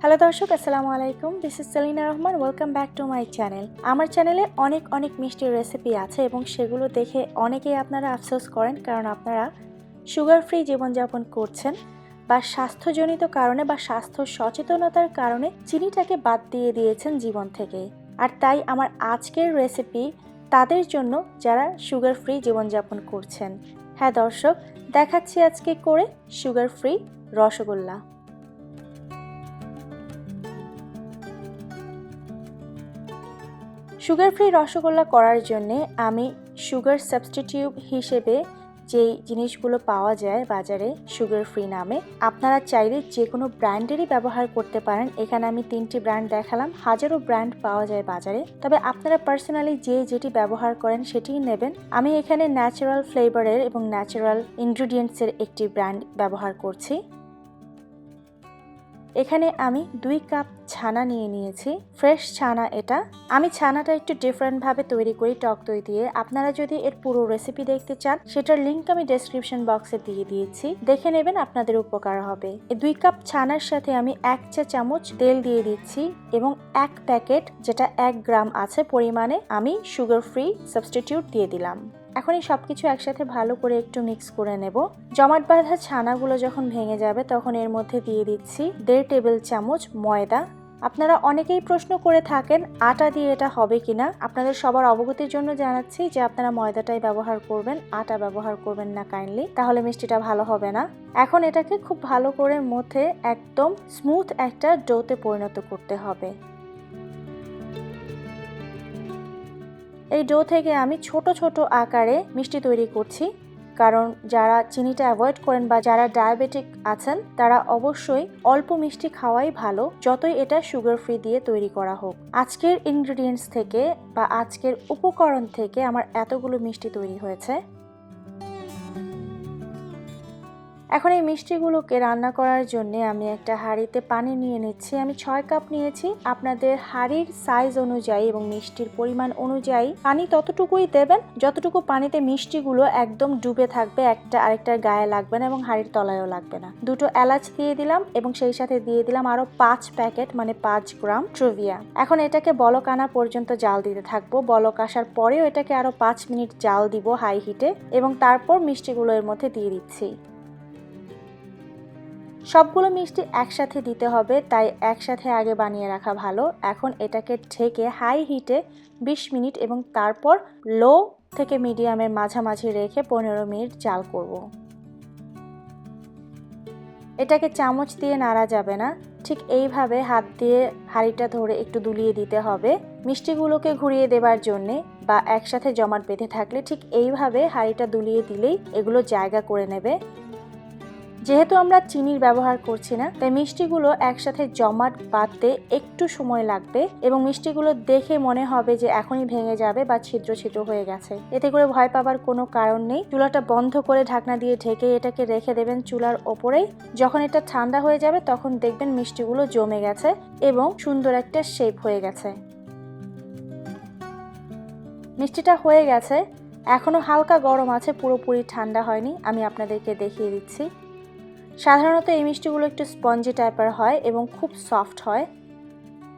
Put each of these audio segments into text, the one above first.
Hello দর্শক, আসসালামু আলাইকুম। This is Selina Rahman welcome back to my channel আমার চ্যানেলে অনেক অনেক মিষ্টির রেসিপি আছে এবং সেগুলো দেখে অনেকেই আপনারা আফসোস করেন কারণ আপনারা সুগার ফ্রি জীবনযাপন করছেন বা স্বাস্থ্যজনিত কারণে বা স্বাস্থ্য সচেতনতার কারণে চিনিটাকে বাদ দিয়ে দিয়েছেন জীবন থেকে। আর তাই আমার আজকের রেসিপি তাদের জন্য যারা সুগার ফ্রি জীবনযাপন করছেন। হ্যাঁ দর্শক, দেখাচ্ছি আজকে করে sugar free rasgulla. Sugar free rasgulla করার জন্যে আমি সুগার সাবস্টিটিউট হিসেবে যেই জিনিসগুলো পাওয়া যায় বাজারে সুগার ফ্রি নামে, আপনারা চাইলে যে কোনো ব্র্যান্ডেরই ব্যবহার করতে পারেন। এখানে আমি তিনটি ব্র্যান্ড দেখালাম। হাজারো ব্র্যান্ড পাওয়া যায় বাজারে। তবে আপনারা পার্সোনালি যে যেটি ব্যবহার করেন সেটিই নেবেন। আমি এখানে ন্যাচারাল ফ্লেভারের এবং ন্যাচারাল ইনগ্রিডিয়েন্টসের একটি ব্র্যান্ড ব্যবহার করছি। এখানে আমি দুই কাপ ছানা নিয়ে নিয়েছি। ফ্রেশ ছানা এটা। আমি ছানাটা একটু ডিফারেন্টভাবে তৈরি করি টক দই দিয়ে। আপনারা যদি এর পুরো রেসিপি দেখতে চান, সেটার লিঙ্ক আমি ডেসক্রিপশন বক্সে দিয়ে দিয়েছি। দেখে নেবেন আপনাদের উপকার হবে। দুই কাপ ছানার সাথে আমি এক চা চামচ তেল দিয়ে দিচ্ছি এবং এক প্যাকেট যেটা এক গ্রাম আছে পরিমাণে আমি সুগার ফ্রি সাবস্টিটিউট দিয়ে দিলাম। এখন এই সব কিছু একসাথে ভালো করে একটু মিক্স করে নেব। জমাট বাঁধা ছানাগুলো যখন ভেঙে যাবে, তখন এর মধ্যে দিয়ে দিচ্ছি দেড় টেবিল চামচ ময়দা আপনারা অনেকেই প্রশ্ন করে থাকেন, আটা দিয়ে এটা হবে কিনা। আপনাদের সবার অবগতির জন্য জানাচ্ছি যে আপনারা ময়দাটাই ব্যবহার করবেন, আটা ব্যবহার করবেন না কাইন্ডলি তাহলে মিষ্টিটা ভালো হবে না। এখন এটাকে খুব ভালো করে মধ্যে একদম স্মুথ একটা ডোতে পরিণত করতে হবে। এই ডো থেকে আমি ছোট ছোট আকারে মিষ্টি তৈরি করছি। কারণ যারা চিনিটা অ্যাভয়েড করেন বা যারা ডায়াবেটিক আছেন, তারা অবশ্যই অল্প মিষ্টি খাওয়াই ভালো, যতই এটা সুগার ফ্রি দিয়ে তৈরি করা হোক। আজকের ইনগ্রিডিয়েন্টস থেকে বা আজকের উপকরণ থেকে আমার এতগুলো মিষ্টি তৈরি হয়েছে। এখন এই মিষ্টিগুলোকে রান্না করার জন্য আমি একটা হাঁড়িতে পানি নিয়ে নিচ্ছি। আমি ছয় কাপ নিয়েছি। আপনাদের হাঁড়ির সাইজ অনুযায়ী এবং মিষ্টির পরিমাণ অনুযায়ী পানি ততটুকুই দেবেন, যতটুকু পানিতে মিষ্টিগুলো একদম ডুবে থাকবে, একটা আরেকটার গায়ে লাগবে না এবং হাঁড়ির তলায়ও লাগবে না। দুটো এলাচ দিয়ে দিলাম এবং সেই সাথে দিয়ে দিলাম আরও পাঁচ প্যাকেট মানে পাঁচ গ্রাম ট্রুভিয়া। এখন এটাকে বলক আনা পর্যন্ত জাল দিতে থাকব। বলক আসার পরেও এটাকে আরও পাঁচ মিনিট জাল দিব হাই হিটে এবং তারপর মিষ্টিগুলো এর মধ্যে দিয়ে দিচ্ছি। সবগুলো মিষ্টি একসাথে দিতে হবে, তাই একসাথে আগে বানিয়ে রাখা ভালো। এখন এটাকে ঢেকে হাই হিটে ২০ মিনিট এবং তারপর লো থেকে মিডিয়ামের মাঝামাঝি রেখে পনেরো মিনিট জাল করব। এটাকে চামচ দিয়ে নাড়া যাবে না, ঠিক এইভাবে হাত দিয়ে হাঁড়িটা ধরে একটু দুলিয়ে দিতে হবে। মিষ্টিগুলোকে ঘুরিয়ে দেবার জন্যে বা একসাথে জমাট বেঁধে থাকলে ঠিক এইভাবে হাঁড়িটা দুলিয়ে দিলেই এগুলো জায়গা করে নেবে। যেহেতু আমরা চিনির ব্যবহার করছি না, তাই মিষ্টিগুলো একসাথে জমাট বাঁধতে একটু সময় লাগবে এবং মিষ্টিগুলো দেখে মনে হবে যে এখনই ভেঙে যাবে বা ছিদ্র ছিদ্র হয়ে গেছে। এতে করে ভয় পাবার কোনো কারণ নেই। চুলাটা বন্ধ করে ঢাকনা দিয়ে ঢেকে এটাকে রেখে দেবেন চুলার ওপরেই যখন এটা ঠান্ডা হয়ে যাবে, তখন দেখবেন মিষ্টিগুলো জমে গেছে এবং সুন্দর একটা শেপ হয়ে গেছে। মিষ্টিটা হয়ে গেছে। এখনও হালকা গরম আছে, পুরোপুরি ঠান্ডা হয়নি। আমি আপনাদেরকে দেখিয়ে দিচ্ছি। সাধারণত এই মিষ্টিগুলো একটু স্পঞ্জি টাইপের হয় এবং খুব সফট হয়।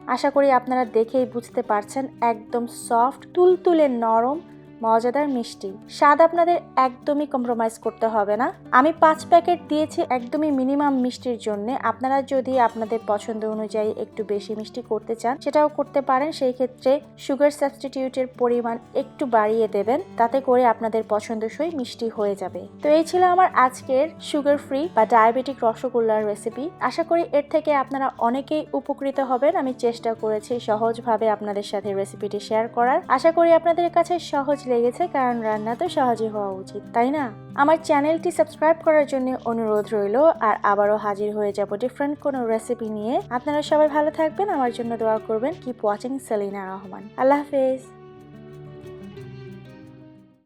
আশা করি আপনারা দেখেই বুঝতে পারছেন, একদম সফট, তুলতুলে নরম মজাদার মিষ্টি। স্বাদ আপনাদের একদমই কম্প্রোমাইজ করতে হবে না। আমি পাঁচ প্যাকেট দিয়েছি একদমই মিনিমাম মিষ্টির জন্য। আপনারা যদি আপনাদের পছন্দ অনুযায়ী একটু বেশি মিষ্টি করতে চান, সেটাও করতে পারেন। সেই ক্ষেত্রে সুগার সাবস্টিটিউটের পরিমাণ একটু বাড়িয়ে দেবেন। তাতে করে আপনাদের পছন্দসই মিষ্টি হয়ে যাবে। তো এই ছিল আমার আজকের সুগার ফ্রি বা ডায়াবেটিক রসগোল্লার রেসিপি আশা করি এর থেকে আপনারা অনেকেই উপকৃত হবেন। আমি চেষ্টা করেছি সহজভাবে আপনাদের সাথে রেসিপিটি শেয়ার করার। আশা করি আপনাদের কাছে সহজ লেগেছে, কারণ রান্না তো সহজে হওয়া উচিত, তাই না? আমার চ্যানেলটি সাবস্ক্রাইব করার জন্য অনুরোধ রইল, আর আবারও হাজির হয়ে যাব ডিফারেন্ট কোনো রেসিপি নিয়ে। আপনারা সবাই ভালো থাকবেন, আমার জন্য দোয়া করবেন। কিপ ওয়াচিং সেলিনা রহমান আল্লাহ হাফেজ।